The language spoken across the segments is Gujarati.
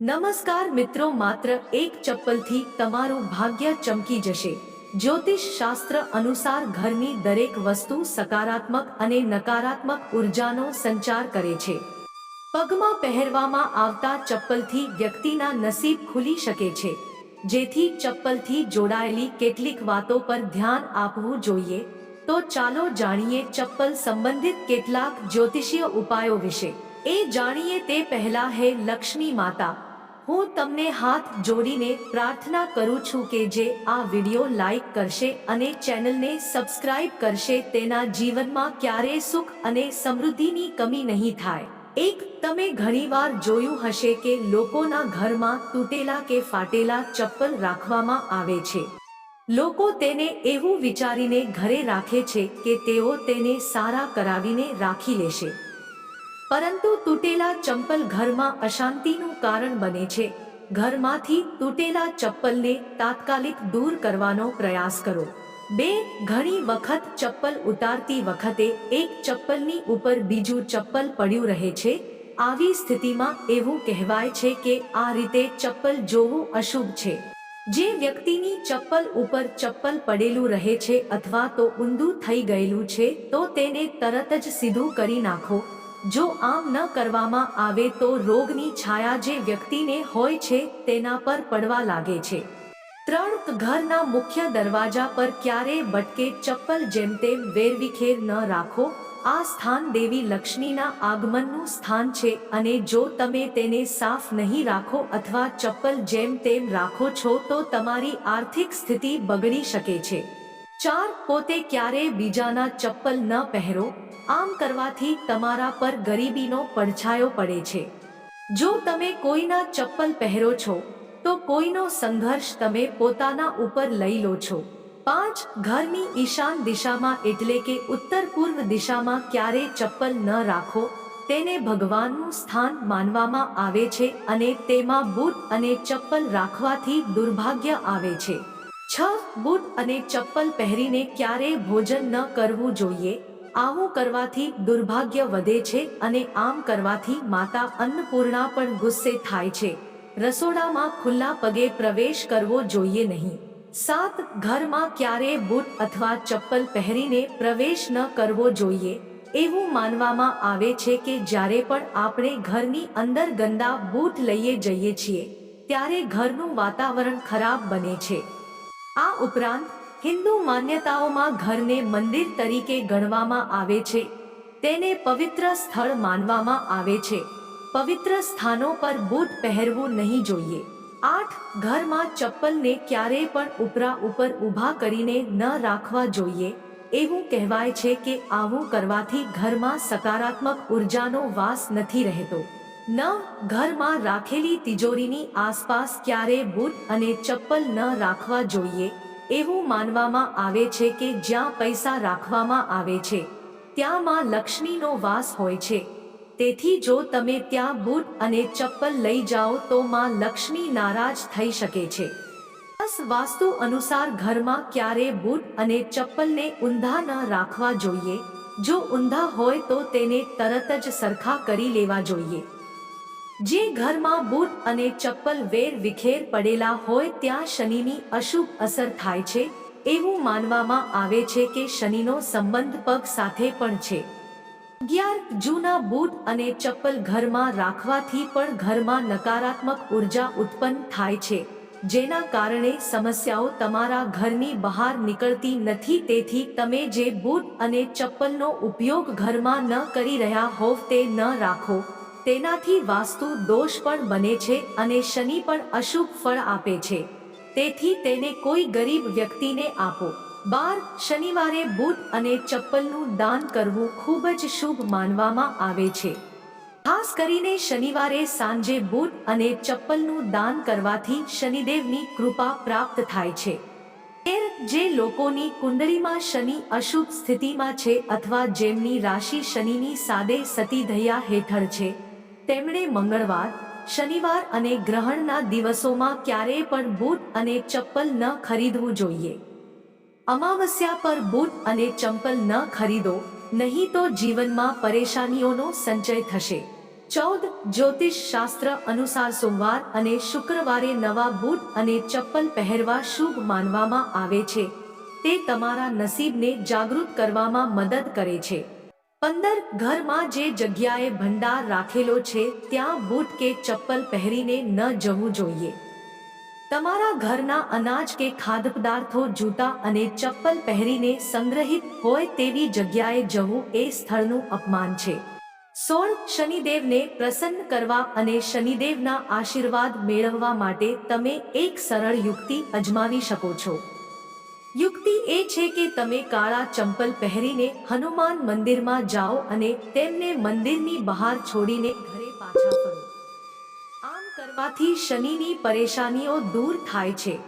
નમસ્કાર મિત્રો, માત્ર એક ચપ્પલથી તમારું ભાગ્ય ચમકી જશે. જ્યોતિષ શાસ્ત્ર અનુસાર ઘરની દરેક વસ્તુ સકારાત્મક અને નકારાત્મક ઉર્જાનો સંચાર કરે છે. પગમાં પહેરવામાં આવતા ચપ્પલથી વ્યક્તિના નસીબ ખુલી શકે છે. જેથી ચપ્પલથી જોડાયેલી કેટલીક વાતો પર ધ્યાન આપવું જોઈએ. તો ચાલો જાણીએ ચપ્પલ સંબંધિત કેટલાક જ્યોતિષીય ઉપાયો વિશે. એ જાણીએ તે પહેલા હે લક્ષ્મી માતા. હું તમને હાથ જોડીને પ્રાર્થના કરું છું કે જે આ વિડિયો લાઈક કરશે અને ચેનલને સબસ્ક્રાઇબ કરશે તેના જીવનમાં ક્યારેય સુખ અને સમૃદ્ધિની કમી નહીં થાય. એક, તમે ઘણીવાર જોયું હશે કે લોકોના ઘરમાં તૂટેલા કે ફાટેલા ચપ્પલ રાખવામાં આવે છે. લોકો તેને એવું વિચારીને ઘરે રાખે છે કે તેઓ તેને સારા કરાવીને રાખી લેશે. પરંતુ તૂટેલા ચંપલ ઘરમાં અશાંતિનું કારણ બને છે. ઘરમાંથી તૂટેલા ચપ્પલને તાત્કાલિક દૂર કરવાનો પ્રયાસ કરો. બે, ઘણી વખત ચપ્પલ ઉતારતી વખતે એક ચપ્પલની ઉપર બીજું ચપ્પલ પડ્યું રહે છે. આવી સ્થિતિમાં એવું કહેવાય છે કે આ રીતે ચપ્પલ જોવું અશુભ છે. જે વ્યક્તિની ચપ્પલ ઉપર ચપ્પલ પડેલું રહે છે અથવા તો ઊંધું થઈ ગયેલું છે તો તેને તરત જ સીધું કરી નાખો. જો આમ ન કરવામાં આવે તો રોગની છાયા જે વ્યક્તિને હોય છે તેના પર પડવા લાગે છે. ત્રણ ઘરના મુખ્ય દરવાજા પર ક્યારેય બટકે ચપ્પલ જેમ તેમ વેરવિખેર ન રાખો, આ સ્થાન દેવી લક્ષ્મીના આગમનનું સ્થાન છે અને જો તમે તેને સાફ નહીં રાખો અથવા ચપ્પલ જેમ તેમ રાખો છો તો તમારી આર્થિક સ્થિતિ બગડી શકે છે. ચાર પોતે ક્યારેય બીજાના ચપ્પલ ન પહેરો આમ કરવાથી તમારા પર ગરીબીનો પડછાયો પડે છે. જો તમે કોઈના ચપ્પલ પહેરો છો, તો કોઈનો સંઘર્ષ તમે પોતાના ઉપર લઈ લો છો. પાંચ, ઘરની ઈશાન દિશામાં એટલે કે ઉત્તર પૂર્વ દિશામાં ક્યારે ચપ્પલ ન રાખો, તેને ભગવાનનું સ્થાન માનવામાં આવે છે અને તેમાં બૂટ અને ચપ્પલ રાખવાથી દુર્ભાગ્ય આવે છે. છ, બૂટ અને ચપ્પલ પહેરીને ક્યારે ભોજન ન કરવું જોઈએ? આવું કરવાથી દુર્ભાગ્ય વધે છે અને આમ કરવાથી માતા અન્નપૂર્ણા પણ ગુસ્સે થાય છે. રસોડામાં ખુલ્લા પગે પ્રવેશ કરવો જોઈએ નહીં. સાત, ઘરમાં ક્યારે બૂટ અથવા ચપ્પલ પહેરીને પ્રવેશ ન કરવો જોઈએ? એવું માનવામાં આવે છે કે જ્યારે પણ આપણે ઘરની અંદર ગંદા બૂટ લઈએ જઈએ છીએ, ત્યારે ઘરનું વાતાવરણ ખરાબ બને છે. આ ઉપરાંત હિન્દુ માન્યતાઓમાં ઘરને મંદિર તરીકે ગણવામાં આવે છે. તેને પવિત્ર સ્થળ માનવામાં આવે છે. પવિત્ર સ્થાનો પર બૂટ પહેરવું નહીં જોઈએ. આઠ, ઘરમાં ચપ્પલને ક્યારેય પણ ઉપરા ઉપર ઊભા કરીને ન રાખવા જોઈએ. એવું કહેવાય છે કે આવું કરવાથી ઘરમાં સકારાત્મક ઉર્જાનો વાસ નથી રહેતો. ન, ઘરમાં રાખેલી તિજોરીની આસપાસ ક્યારે બૂટ અને ચપ્પલ ન રાખવા જોઈએ. એવું માનવામાં આવે છે કે જ્યાં પૈસા રાખવામાં આવે છે ત્યાં માં લક્ષ્મીનો વાસ હોય છે. તેથી જો તમે ત્યાં બૂટ અને ચપ્પલ લઈ જાઓ તો માં લક્ષ્મી નારાજ થઈ શકે છે. બસ વાસ્તુ અનુસાર ઘરમાં ક્યારે બૂટ અને ચપ્પલને ઊંધા ન રાખવા જોઈએ. જો ઊંધા હોય તો તેને તરત જ સરખા કરી લેવા જોઈએ. જે ઘરમાં બૂટ અને ચપ્પલ વેર વિખેર પડેલા હોય ત્યાં શનિની અશુભ અસર થાય છે, એવું માનવામાં આવે છે કે શનિનો સંબંધ પગ સાથે પણ છે. અગિયાર જૂના બૂટ અને ચપ્પલ ઘરમાં રાખવાથી પણ ઘરમાં નકારાત્મક ઊર્જા ઉત્પન્ન થાય છે, જેના કારણે સમસ્યાઓ તમારા ઘરની બહાર નીકળતી નથી. તેથી તમે જે બૂટ અને ચપ્પલનો ઉપયોગ ઘરમાં ન કરી રહ્યા હોવ તે ન રાખો. તેનાથી વાસ્તુ દોષ પણ બને છે અને શનિ પણ અશુભ ફળ આપે છે. તેથી તેને કોઈ ગરીબ વ્યક્તિને આપો. બાર, શનિવારે બૂટ અને ચપ્પલનું દાન કરવું ખૂબ જ શુભ માનવામાં આવે છે. ખાસ કરીને શનિવારે સાંજે બૂટ અને ચપ્પલનું દાન કરવાથી શનિદેવની કૃપા પ્રાપ્ત થાય છે. તેર જે લોકોની કુંડળીમાં શનિ અશુભ સ્થિતિમાં છે અથવા જેમની રાશિ શનિની સાદે સતીધૈયા હેઠળ છે તેમણે મંગળવાર, શનિવાર અને ગ્રહણના દિવસોમાં ક્યારેય પણ બૂટ અને ચપ્પલ ન ખરીદવું જોઈએ. અમાવસ્યા પર બૂટ અને ચંપલ ન ખરીદો, નહીં તો જીવનમાં પરેશાનીઓનો સંચય થશે. ચૌદ, જ્યોતિષ શાસ્ત્ર અનુસાર સોમવાર અને શુક્રવારે નવા બૂટ અને ચપ્પલ પહેરવા શુભ માનવામાં આવે છે. તે તમારા નસીબને જાગૃત કરવામાં મદદ કરે છે. પંદર ઘરમાં જે જગ્યાએ ભંડાર રાખેલો છે, ત્યાં બૂટ કે ચપ્પલ પહેરીને ન જવું જોઈએ. તમારા ઘરના અનાજ કે ખાદ્ય પદાર્થો જૂતા અને ચપ્પલ પહેરીને સંગ્રહિત હોય તેવી જગ્યાએ જવું એ સ્થળનું અપમાન છે. સોળ શનિદેવને પ્રસન્ન કરવા અને શનિદેવના આશીર્વાદ મેળવવા માટે તમે એક સરળ યુક્તિ અજમાવી શકો છો. યુક્તિ એ છે કે તમે કાળા ચંપલ પહેરીને હનુમાન મંદિરમાં જાઓ અને તેમને મંદિરની બહાર છોડીને ઘરે પાછા ફરો. આમ કરવાથી શનિની પરેશાનીઓ દૂર થાય છે.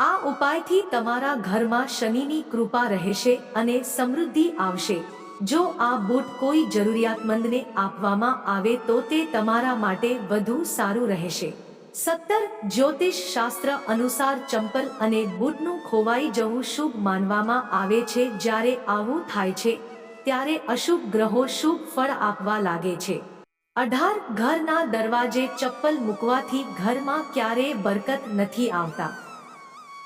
આ ઉપાયથી તમારા ઘરમાં શનિની કૃપા રહેશે અને સમૃદ્ધિ આવશે. જો આ બૂટ કોઈ જરૂરિયાતમંદને આપવામાં આવે તો તે તમારા માટે વધુ સારું રહેશે. સત્તર જ્યોતિષ શાસ્ત્ર અનુસાર ચંપલ અને બૂટનું ખોવાઈ જવું શુભ માનવામાં આવે છે જ્યારે આવું થાય છે, ત્યારે અશુભ ગ્રહો શુભ ફળ આપવા લાગે છે. અઢાર ઘરના દરવાજે ચપ્પલ મૂકવાથી ઘરમાં ક્યારેય બરકત નથી આવતા.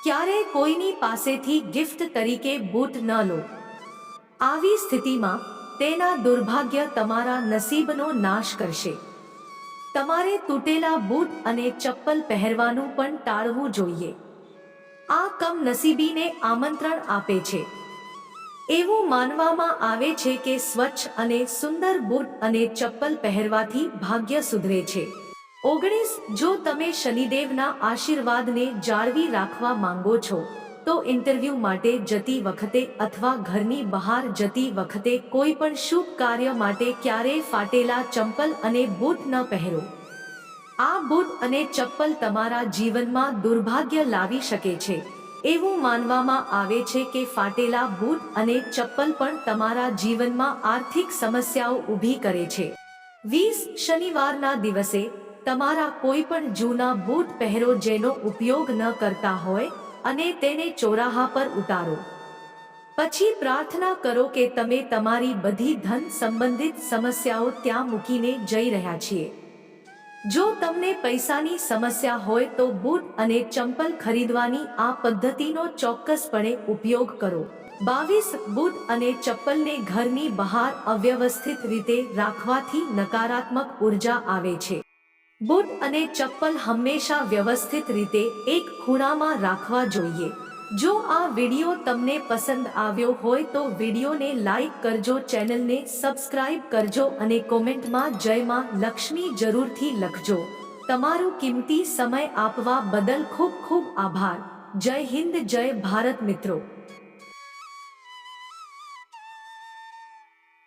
ક્યારે કોઈની પાસેથી ગિફ્ટ તરીકે બૂટ ન લો. આવી સ્થિતિમાં તેના દુર્ભાગ્ય તમારા નસીબનો નાશ કરશે. તમારે તૂટેલા બૂટ અને ચપ્પલ પહેરવાનું પણ ટાળવું જોઈએ. આ કમનસીબીને આમંત્રણ આપે છે. એવું માનવામાં આવે છે કે સ્વચ્છ અને સુંદર બૂટ અને ચપ્પલ પહેરવાથી ભાગ્ય સુધરે છે. ઓગણીસ, જો તમે શનિદેવના આશીર્વાદને જાળવી રાખવા માંગો છો તો ઇન્ટરવ્યૂ માટે જતી વખતે અથવા ઘરની બહાર જતી વખતે કોઈ પણ શુભ કાર્ય માટે ક્યારેય ફાટેલા ચંપલ અને બૂટ ન પહેરો. આ બૂટ અને ચપ્પલ તમારા જીવનમાં દુર્ભાગ્ય લાવી શકે છે. એવું માનવામાં આવે છે કે ફાટેલા બૂટ અને ચપ્પલ પણ તમારા જીવનમાં આર્થિક સમસ્યાઓ ઊભી કરે છે. વીસ શનિવારના દિવસે તમારા કોઈ પણ જૂના બૂટ પહેરો જેનો ઉપયોગ ન કરતા હોય અને તેને ચોરાહા પર ઉતારો. પછી પ્રાર્થના કરો કે તમે તમારી બધી ધન સંબંધિત સમસ્યાઓ ત્યાં મૂકીને જઈ રહ્યા છીએ. જો તમને પૈસાની સમસ્યા હોય તો બૂટ અને ચંપલ ખરીદવાની આ પદ્ધતિનો ચોક્કસપણે ઉપયોગ કરો. બાવીસ બૂટ અને ચપ્પલને ઘરની બહાર અવ્યવસ્થિત રીતે રાખવાથી નકારાત્મક ઊર્જા આવે છે. બૂટ અને ચપ્પલ હંમેશા વ્યવસ્થિત રીતે એક ખૂણામાં રાખવા જોઈએ. જો આ વિડિયો તમને પસંદ આવ્યો હોય તો વિડિયોને લાઈક કરજો, ચેનલને સબસ્ક્રાઇબ કરજો અને કોમેન્ટમાં જયમાં લક્ષ્મી જરૂરથી લખજો. તમારો કિંમતી સમય આપવા બદલ ખૂબ ખૂબ આભાર. જય હિન્દ, જય ભારત મિત્રો.